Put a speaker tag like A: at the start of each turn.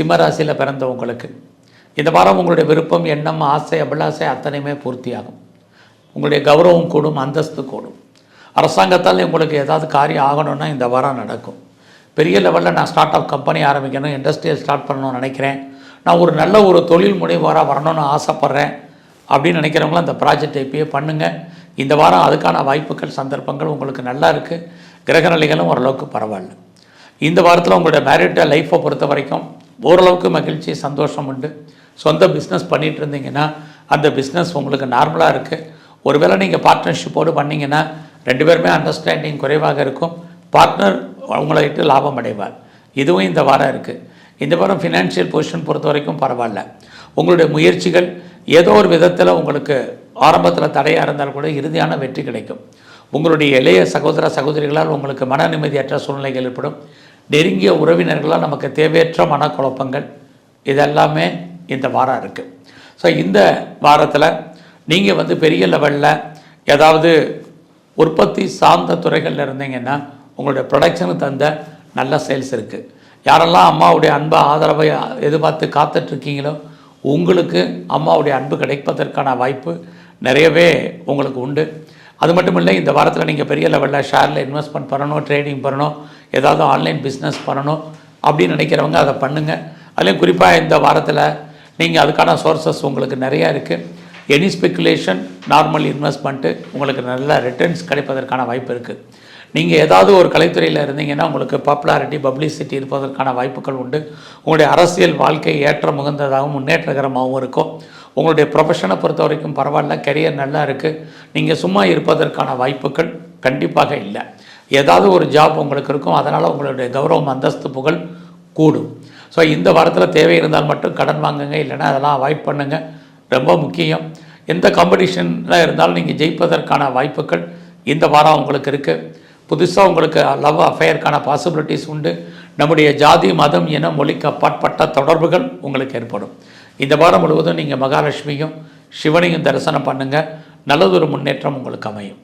A: சிம்மராசியில் பிறந்த உங்களுக்கு இந்த வாரம் உங்களுடைய விருப்பம் எண்ணம் ஆசை அபிலாசை அத்தனையுமே பூர்த்தியாகும். உங்களுடைய கௌரவம் கூடும் அந்தஸ்து கூடும். அரசாங்கத்தால் உங்களுக்கு ஏதாவது காரியம் ஆகணும்னா இந்த வாரம் நடக்கும். பெரிய லெவலில் நான் ஸ்டார்ட் அப் கம்பெனி ஆரம்பிக்கணும் இண்டஸ்ட்ரியல் ஸ்டார்ட் பண்ணணும்னு நினைக்கிறேன். நான் ஒரு நல்ல ஒரு தொழில் முனைவாராக வரணும்னு ஆசைப்பட்றேன். அப்படின்னு நினைக்கிறவங்களும் அந்த ப்ராஜெக்டை இப்பயே பண்ணுங்கள் இந்த வாரம் அதுக்கான வாய்ப்புகள் சந்தர்ப்பங்கள் உங்களுக்கு நல்லா இருக்குது கிரகநிலைகளும் ஓரளவுக்கு பரவாயில்ல. இந்த வாரத்தில் உங்களுடைய மேரிட்டல் லைஃப்பை பொறுத்த வரைக்கும் ஓரளவுக்கு மகிழ்ச்சி சந்தோஷம் உண்டு. சொந்த பிஸ்னஸ் பண்ணிகிட்டு இருந்தீங்கன்னா அந்த பிஸ்னஸ் உங்களுக்கு நார்மலாக இருக்குது ஒருவேளை நீங்கள் பார்ட்னர்ஷிப்போடு பண்ணிங்கன்னா ரெண்டு பேருமே அண்டர்ஸ்டாண்டிங் குறைவாக இருக்கும். பார்ட்னர் உங்களை விட்டு லாபம் அடைவார். இதுவும் இந்த வாரம் இருக்குது இந்த வாரம் ஃபினான்ஷியல் பொசிஷன் பொறுத்த வரைக்கும் பரவாயில்ல. உங்களுடைய முயற்சிகள் ஏதோ ஒரு விதத்தில் உங்களுக்கு ஆரம்பத்தில் தடையாக இருந்தால் கூட இறுதியான வெற்றி கிடைக்கும். உங்களுடைய இளைய சகோதர சகோதரிகளால் உங்களுக்கு மன நிம்மதியற்ற சூழ்நிலைகள் ஏற்படும். நெருங்கிய உறவினர்களால் நமக்கு தேவையற்ற மனக்குழப்பங்கள் இதெல்லாமே இந்த வாரம் இருக்குது ஸோ இந்த வாரத்தில் நீங்கள் வந்து பெரிய லெவலில் ஏதாவது உற்பத்தி சார்ந்த துறைகளில் இருந்தீங்கன்னா உங்களுடைய ப்ரொடக்ஷனுக்கு தந்த நல்ல சேல்ஸ் இருக்குது யாரெல்லாம் அம்மாவுடைய அன்பை ஆதரவை எதிர்பார்த்து காத்துட்ருக்கீங்களோ உங்களுக்கு அம்மாவுடைய அன்பு கிடைப்பதற்கான வாய்ப்பு நிறையவே உங்களுக்கு உண்டு. அது மட்டும் இல்லை இந்த வாரத்தில் நீங்கள் பெரிய லெவலில் ஷேரில் இன்வெஸ்ட்மெண்ட் பண்ணணும் ட்ரேடிங் பண்ணணும் ஏதாவது ஆன்லைன் பிஸ்னஸ் பண்ணணும் அப்படின்னு நினைக்கிறவங்க அதை பண்ணுங்கள் அதுலேயும் குறிப்பாக இந்த வாரத்தில் நீங்கள் அதுக்கான சோர்சஸ் உங்களுக்கு நிறையா இருக்குது எனி ஸ்பெக்குலேஷன் நார்மல் இன்வெஸ்ட்மெண்ட்டு உங்களுக்கு நல்ல ரிட்டர்ன்ஸ் கிடைப்பதற்கான வாய்ப்பு இருக்குது நீங்கள் ஏதாவது ஒரு கலைத்துறையில் இருந்தீங்கன்னா உங்களுக்கு பாப்புலாரிட்டி பப்ளிசிட்டி இருப்பதற்கான வாய்ப்புகள் உண்டு. உங்களுடைய அரசியல் வாழ்க்கை ஏற்ற முகந்ததாகவும் முன்னேற்றகரமாகவும் இருக்கும். உங்களுடைய ப்ரொஃபஷனை பொறுத்த வரைக்கும் பரவாயில்ல கெரியர் நல்லா இருக்குது நீங்கள் சும்மா இருப்பதற்கான வாய்ப்புகள் கண்டிப்பாக இல்லை. ஏதாவது ஒரு ஜாப் உங்களுக்கு இருக்கும் அதனால் உங்களுடைய கௌரவம் அந்தஸ்து புகழ் கூடும். ஸோ இந்த வாரத்தில் தேவை இருந்தால் மட்டும் கடன் வாங்குங்க இல்லைனா அதெல்லாம் அவாய்ட் பண்ணுங்கள் ரொம்ப முக்கியம். எந்த காம்படிஷனில் இருந்தாலும் நீங்கள் ஜெயிப்பதற்கான வாய்ப்புகள் இந்த வாரம் உங்களுக்கு இருக்குது புதுசாக உங்களுக்கு லவ் அஃபேயருக்கான பாசிபிலிட்டிஸ் உண்டு. நம்முடைய ஜாதி மதம் என மொழிக்கு அப்பாற்பட்ட தொடர்புகள் உங்களுக்கு ஏற்படும். இந்த வாரம் முழுவதும் நீங்கள் மகாலட்சுமியும் சிவனையும் தரிசனம் பண்ணுங்கள் நல்லதொரு முன்னேற்றம் உங்களுக்கு அமையும்.